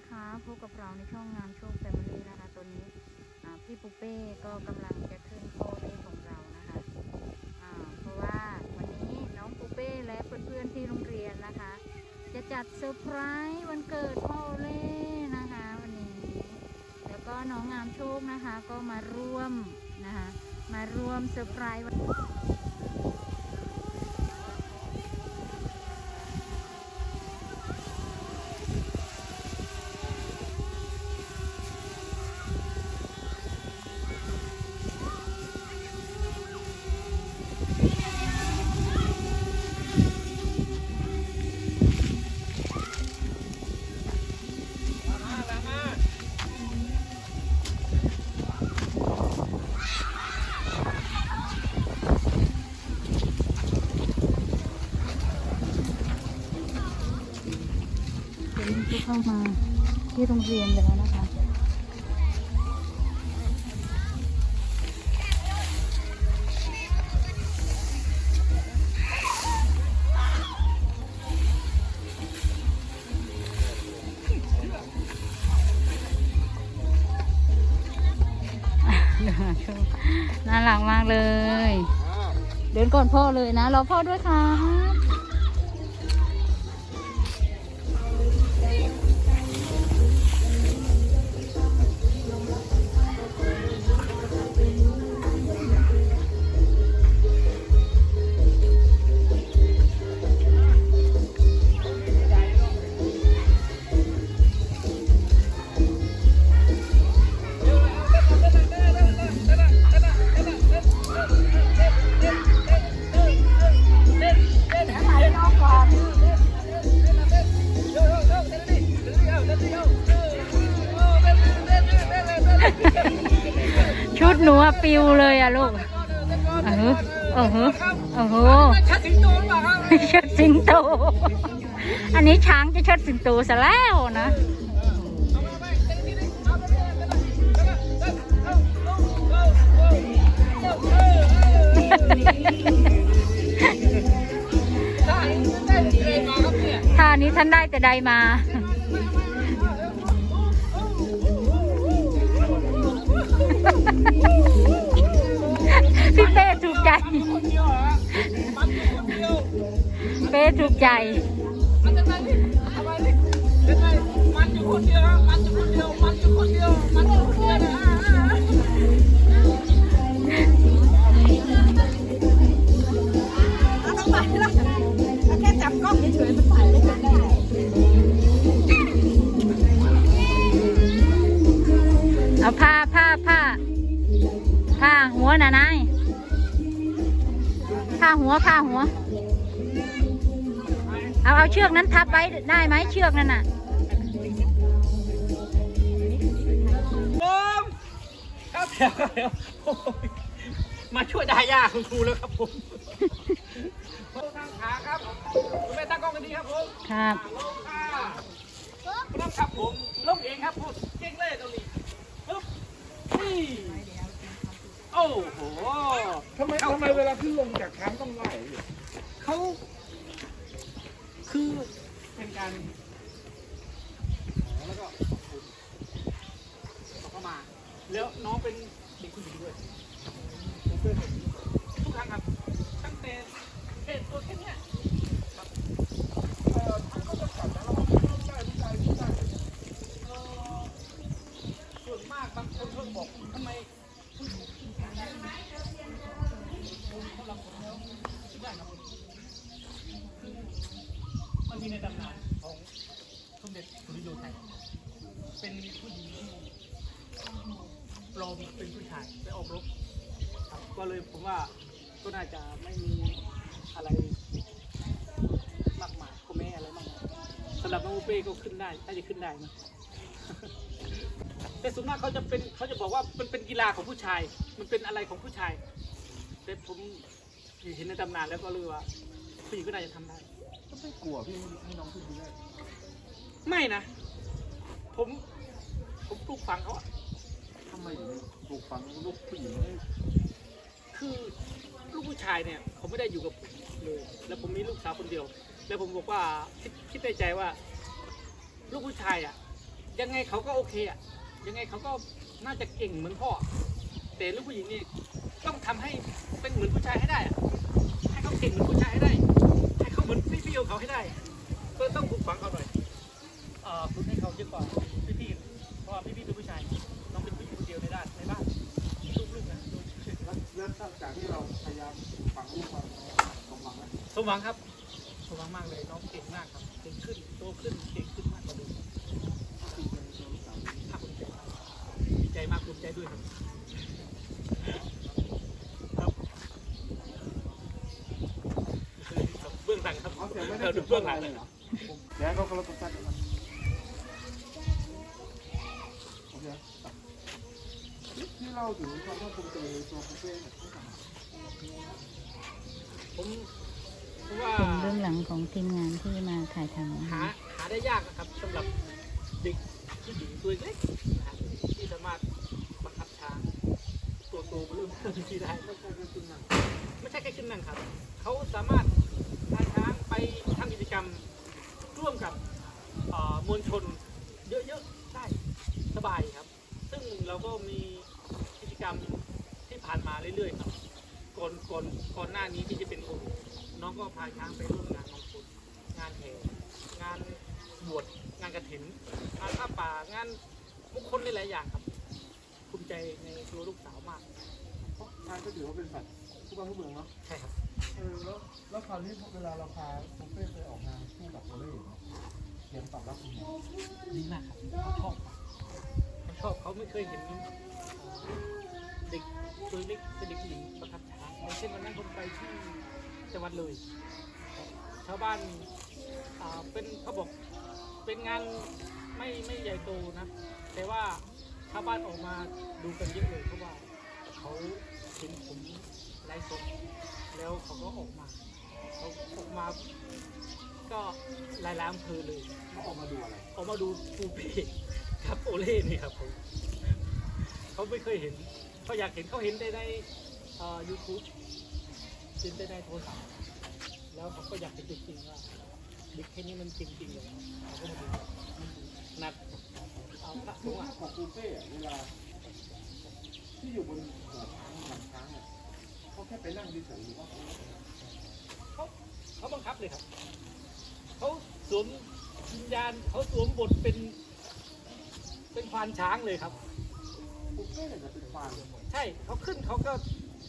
นะคะพบกับเราในช่องงานโชคแฟมิลี่นะคะตัวนี้พี่ปุเป้ก็กำลังจะขึ้นโคเลขของเรานะคะเพราะว่าวันนี้น้องปุเป้และเพื่อนๆที่โรงเรียนนะคะ จะจัดเซอร์ไพรส์วันเกิดพ่อโอเล่นะคะวันนี้ แล้วก็น้องงามโชคนะคะก็มาร่วมนะคะมาร่วมเซอร์ไพรส์วัน เข้ามาที่โรงเรียนแล้วนะคะ น่ารักมากเลย เดินก่อนพ่อเลยนะ รอพ่อด้วยครั หนูอะปิวเลยอะลูกเออเออเออชัดสิงโตหรือเปล่าครับเชิดสิงโต อันนี้ช้างจะเชิดสิงโตซะแล้วนะ ท่านี้ท่านได้แต่ใดมา พี่เป้ถูกใจ เป้ถูกใจ มันจะไปดิเอาไปดิเป็นไงมันอยู่คนเดียว มันอยู่คนเดียว มันอยู่คนเดียว มันอยู่คนเดียวนะต้องไปล้วแค่จับกล้องเฉยๆมันถ่ายไม่ได้เอาผ้าผ้าผ้าผ้าหัวหน่ะนาย ผ้าหัวผ้าหัว เอาเอาเชือกนั้นทับไว้ได้ไหมเชือกนั่นน่ะผมครับเดี๋ยวเดี๋ยวโอ้ยมาช่วยดาย่าคุณครูแล้วครับผมโทษทางขาครับคุณแม่ตั้งกล้องกันดีครับผมครับลงค่ะลงครับผมลงเองครับผมเก่งเลยตรงนี้ปึ๊บนี่โอ้โหทำไมทำไมเวลาขึ้นลงจากช้างต้องไหวเขาคือเป็นการแล้วก็เขาเข้ามา แล้วน้องเป็นเด็กผู้หญิงด้วยผมเคยเห็นทุกครั้งครับ ตั้งแต่เห็นตัวแค่เนี้ยครับเอ่อท่านก็จะจับแล้วเราก็ไม่ได้ไม่ได้ไม่ได้เอ่อส่วนมากบางคนเขาบอกทำไมผู้หญิงได้ไหมผมเขาลำผมแล้วได้ครับ มันมีในตำนานของสมเด็จสุริโยไทย เป็นผู้หญิงที่ ปลอมเป็นผู้ชายไปออกรบครับก็เลยผมว่าก็น่าจะไม่มีอะไรมากมายก็แม่อะไรมากมายสำหรับน้องอูเป้ก็ขึ้นได้น่าจะขึ้นได้นะ แต่ส่วนมากเขาจะเป็นเขาจะบอกว่ามันเป็นกีฬาของผู้ชาย มันเป็นอะไรของผู้ชายแต่ผมเห็นในตำนานแล้วก็เลยว่าผู้หญิงก็น่าจะทำได้ ก็ไม่กลัวพี่ให้น้องขึ้นไปได้ไม่นะ ผม ผมปลูกฝังเขาอะทำไมถึงปลูกฝังลูกผู้หญิงให้คือลูกผู้ชายเนี่ยเขาไม่ได้อยู่กับผมเลยแล้วผมมีลูกสาวคนเดียว แล้วผมบอกว่าคิดคิดในใจว่า ลูกผู้ชายอะยังไงเขาก็โอเคอะยังไงเขาก็น่าจะเก่งเหมือนพ่อ แต่ลูกผู้หญิงนี่ต้องทำให้เป็นเหมือนผู้ชายให้ได้อะให้เขาเก่งเหมือนผู้ชายให้ได้ ให้เขาเหมือนพี่ๆของเขาให้ได้ก็ต้องปลูกฝังเขาหน่อยอ่อฝึกให้เขาเยอะกว่าพี่ๆเพราะว่าพี่เป็นผู้ชาย ดียวในด้านในบ้านลูกๆนะลูกแล้วแล้วจากที่เราพยายามฝังลูกมาสมหวังไหมสมหวังครับสมหวังมากเลยน้องเก่งมากครับเก่งขึ้นโตขึ้นเก่งขึ้นมากกว่าเดิมคือเป็นตัวลูกสาวภาคภูมิใจมากดีใจมากภูมิใจด้วยครับครับเบื้องหลังครับเขาเสียงไม่ได้เราดูเบื้องหลังเลยเหรอเสียงเขาก็รบกวน เราถึงความภาคภูมิใจในตัวคุณเป้เนี่ยให้ฟังหน่อยผมผมว่าเป็นเบื้องหลังของทีมงานที่มาถ่ายทำนะหาคะหาได้ยากนะครับสำหรับเด็กผู้หญิงตัวเล็กนะฮะที่สามารถบังคับช้างตัวโตเริ่มที่ได้ไม่ใช่แค่คุณนั่งไม่ใช่แค่ขึ้นนั่งครับ เขาสามารถพาช้างไปทำกิจกรรมร่วมกับเอ่อมวลชนเยอะๆได้สบายครับ ซึ่งเราก็มี กิจกรรมที่ผ่านมาเรื่อยๆครับก่อนก่อนก่อนหน้านี้ที่จะเป็นโควิดน้องก็พาช้างไปร่วมงานมงคลงานแห่งานบวชงานกระถินงานผ้าป่างานมงคลหลายๆอย่างครับภูมิใจในตัวลูกสาวมากเพราะช้างก็ถือว่าเป็นสัตว์ทุกบ้านทุกเมืองเนาะใช่ครับเออแล้วแล้วคราวนี้เวลาเราพาคุณเป้ไปออกงานคู่กับโอเล่เนี่ยเสียงตอบรับเป็นไงดีมากครับเขาชอบเขาชอบเขาไม่เคยเห็น เอ่อเด็กตัวเล็กเป็นเด็กหญิงประทับช้างอย่างเช่นวันนั้นผมไปที่จังหวัดเลย ชาวบ้านอ่าเป็นเขาบอกเป็นงานไม่ไม่ใหญ่โตนะ แต่ว่าชาวบ้านออกมาดูกันเยอะเลยเพราะว่าเขาเห็นผมไลฟ์สดแล้วเขาก็ออกมาเขาออกมาก็หลายๆอำเภอเลยเขาออกมาดูอะไรออกมาดูปูเป้ครับโอเล่นี่ครับผมเขาไม่เคยเห็น เขาอยากเห็นเขาเห็นได้ในยูทูบเห็นได้ในโทรศัพท์แล้วเขาก็อยากเห็นจริงๆว่าเด็กแค่นี้มันจริงๆเลยเขาก็มาดูหนักเอาพระสงฆ์ของคุณเป้เวลาที่อยู่บนหัวช้างหลังช้างเนี่ยเขาแค่ไปนั่งเฉยๆหรือว่าเขาเขาเขาบังคับเลยครับเขาสวมวิญญาณเขาสวมบทเป็นเป็นควานช้างเลยครับ ใช่เขาขึ้นเขาก็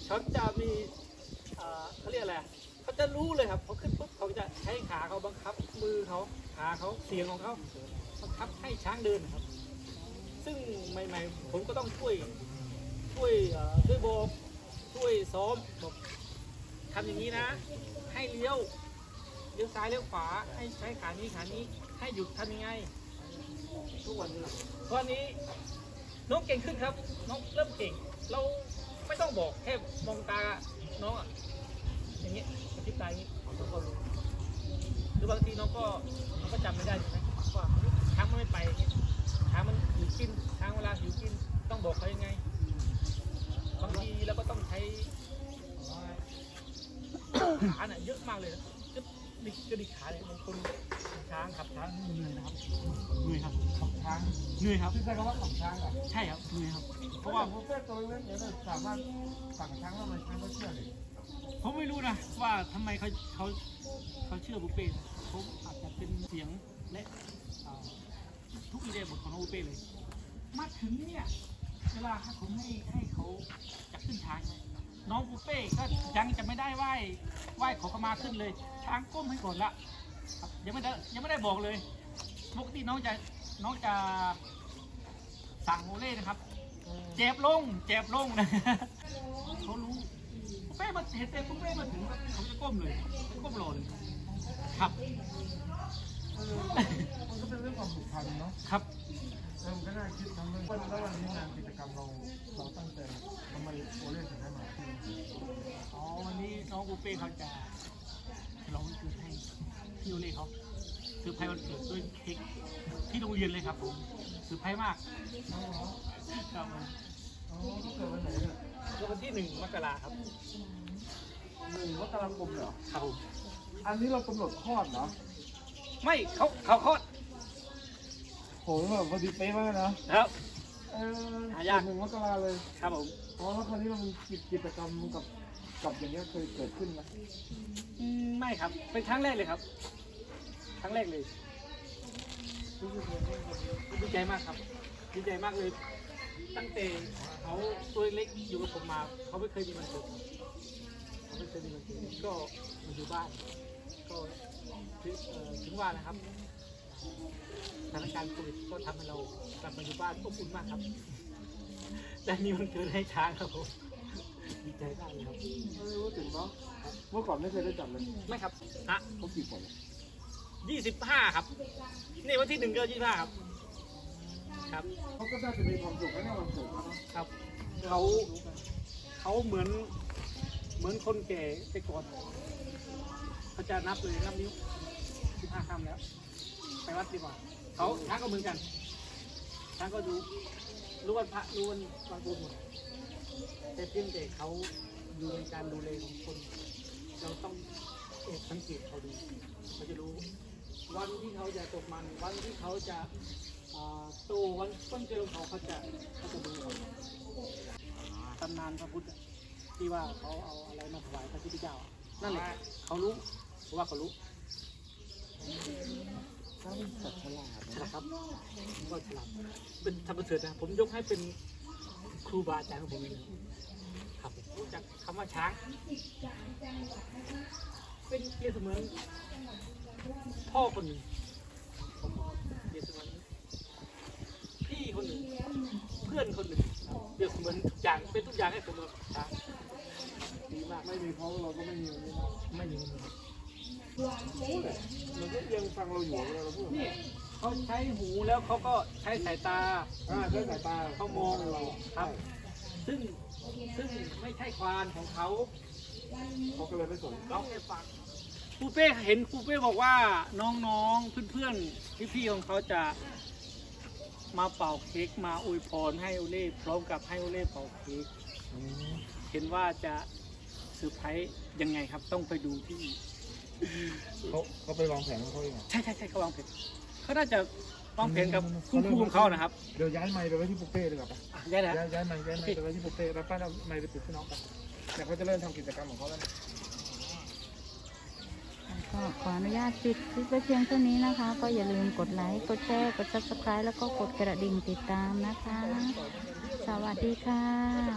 เขาจะมีเขาเรียกอะไรเขาจะรู้เลยครับเขาขึ้นปุ๊บเขาจะใช้ขาเขาบังคับ มือเขาขาเขาเสียงของเขาบังคับให้ช้างเดินครับ ซึ่งใหม่ๆผมก็ต้องช่วยช่วยช่วยโบกช่วยซ้อมบอกทำอย่างนี้นะ ให้เลี้ยวเลี้ยวซ้ายเลี้ยวขวา ให้ใช้ขานี้ขานี้ให้หยุดทำยังไงทุกวันนี้ตอนนี้ น้องเก่งขึ้นครับ น้องเริ่มเก่ง เราไม่ต้องบอกแค่มองตาน้องอะอย่างเงี้ยกระพริบตาอย่างงี้น้องก็รู้หรือบางทีน้องก็น้องก็จำไม่ได้ใช่ไหมว่าช้างมันไม่ไปอย่างเงี้ยช้างมันหิวกินช้างเวลาหิวกิน ต้องบอกเขายังไงบางทีเราก็ต้องใช้ขาเนี่ยเยอะมากเลยนะจะดิกกระดิกขาเนี่ยบางคนช้างขับช้างเหนื่อยนะครับเหนื่อยครับ ขับ ช้างเหนื่อยครับที่ใช้คำว่าขับช้างเหรอใช่ครับเหนื่อยครับ เพเพราะราะว่าว่าคุณเป้ตัวเล็กๆเนี่ยนะสามารถสั่งช้างทำไมช้างก็เชื่อเลยผมไม่รู้นะว่าทำไมเขาเขาเขาเชื่อบุฟเฟ่ต์ผมอาจจะเป็นเสียงและเอ่อทุกอิเดียบทของน้องบุฟเฟ่ต์เลย มาถึงเนี่ยเวลาผมให้ให้เขาจะขึ้นช้างใช่ไหมน้องบุฟเฟ่ต์ก็ยังจะไม่ได้ไหว้ไหว้ขอขมาขึ้นเลย ช้างก้มให้ก่อนละครับยังไม่ได้ยังไม่ได้บอกเลยปกติน้องจะน้องจะ สั่งโอเล่นะครับ เจ็บลง เจ็บลงนะเขารู้ปุ๊เป้มาเห็นแต่ปุ๊เป้มาถึงเขาจะก้มเลยเขาก้มรอเลยครับเออมันก็เป็นเรื่องความผูกพันเนาะครับเออมันก็น่าคิดทั้งเรื่องวันแล้ววันนี้งานกิจกรรมเราเราตั้งใจทำไมโอเล่ถึงได้มาที่นี่อ๋อวันนี้น้องปุ๊เป้เขาจะฉลองวันเกิดให้พี่โอเล่เขาเซอร์ไพรส์วันเกิดด้วยเค้กที่โรงเรียนเลยครับผม เซอร์ไพรส์มากอ๋อครับผมอ๋อเขาเกิดวันไหนเนี่ยแล้ววันที่หนึ่งมกราครับหนึ่งมกราคมเหรอเขาอันนี้เรากำหนดคลอดเหรอไม่เขาเขาคลอดโหแบบพอดีเป๊ะมากนะครับ เออหายาก หนึ่งมกราเลยครับผมอ๋อแล้วคราวนี้มันกิจกิจกรรมกับกับอย่างเงี้ยเคยเกิดขึ้นไหมอืมไม่ครับเป็นครั้งแรกเลยครับ ครั้งแรกเลย ดีใจมากครับ ดีใจมากเลย ตั้งแต่เขาตัวเล็กอยู่กับผมมา เขาไม่เคยมีมันเกิดเขาไม่เคยมีมันเกิดก็มาอยู่บ้าน ก็ถึงเอ่อถึงว่านะครับสถานการณ์โควิดก็ทำให้เรากลับมาอยู่บ้านอบอุ่นมากครับแต่มีมันเกิดให้ช้างครับผมดีใจมากเลยครับเออรู้ถึงเนาะเมื่อก่อนไม่เคยได้จับเลยไม่ครับฮะเขากี่คน ยี่สิบห้าครับ นี่วันที่หนึ่งก็ยี่สิบห้าครับ ครับ เขาก็น่าจะมีความสุขแน่วันเกิดเขาเนาะครับ เขาเขาเหมือน เหมือนคนแก่แต่ก่อนเขาจะนับเลยนับนิ้วสิบห้าคำแล้ว ไปวัดดีกว่าเขาช้างก็เหมือนกันช้างก็รู้รู้วันพระรู้วันวันบุญหมดแต่เพียงแต่เขาอยู่ในการดูแลของคน เราต้องเอบสังเกตเขาดูเขาจะรู้ วันที่เขาจะตกมัน วันที่เขาจะอ่าโตวันต้นเกลียวเขาเขาจะเขาจะดูเขาตำนานพระพุทธอะที่ว่าเขาเอาอะไรมาถวายพระพุทธเจ้าอะนั่นแหละเขารู้เพราะว่าเขารู้เขาเป็นสัตว์ฉลาดฉนะลาดครับผมก็ฉลาดเป็นธรรมเสริฐนะผมยกให้เป็นครูบาอาจารย์ของผมเลยนะครับผมรู้จักคำว่าช้าง เป็นเปรียบเสมือน พ่อคนหนึ่งผมเปรียบเสมือนพี่คนหนึ่งเพื่อนคนหนึ่งเปรียบเสมือนทุกอย่างเป็นทุกอย่างให้ผมกับช้างดีมากไม่มีเขาเราก็ไม่มีวันนี้นะไม่มีมันก็ยังฟังเราอยู่เวลาเราพูดนี่เขาใช้หูแล้วเขาก็ใช้สายตาอ่าใช้สายตาเขามองเราครับ ซึ่งซึ่งไม่ใช่ควานของเขาเขาก็เลยไม่สนเราแค่ฟัง ปูเป้เห็นปูเป้บอกว่าน้องๆเพื่อนๆพี่ๆของเขาจะมาเป่าเค้กมาอวยพรให้โอเล่พร้อมกับให้โอเล่เป่าเค้กเห็นว่าจะเซอร์ไพรส์ยังไงครับ ต้องไปดูที่ เขาเขาไปวางแผนของเขาเองอะใช่ใช่ใช่เขาวางแผนเขาน่าจะวางแผนกับคุณครูของเขานะครับเดี๋ยวย้ายไมค์ไปไว้ที่ปุเป้ดีกว่าปะอะได้แล้ว ย้ายย้ายไมค์ย้ายไมค์ไปไว้ที่ปุเป้แล้วป้าเอาไมค์ไปติดที่น้องไปเดี๋ยวเขาจะเริ่มทำกิจกรรมของเขาแล้วนะ ก็ขออนุญาตปิดคลิปไว้เพียงเท่านี้นะคะ ก็อย่าลืมกดไลค์ กดแชร์ กด subscribe แล้วก็กดกระดิ่งติดตามนะคะ สวัสดีค่ะ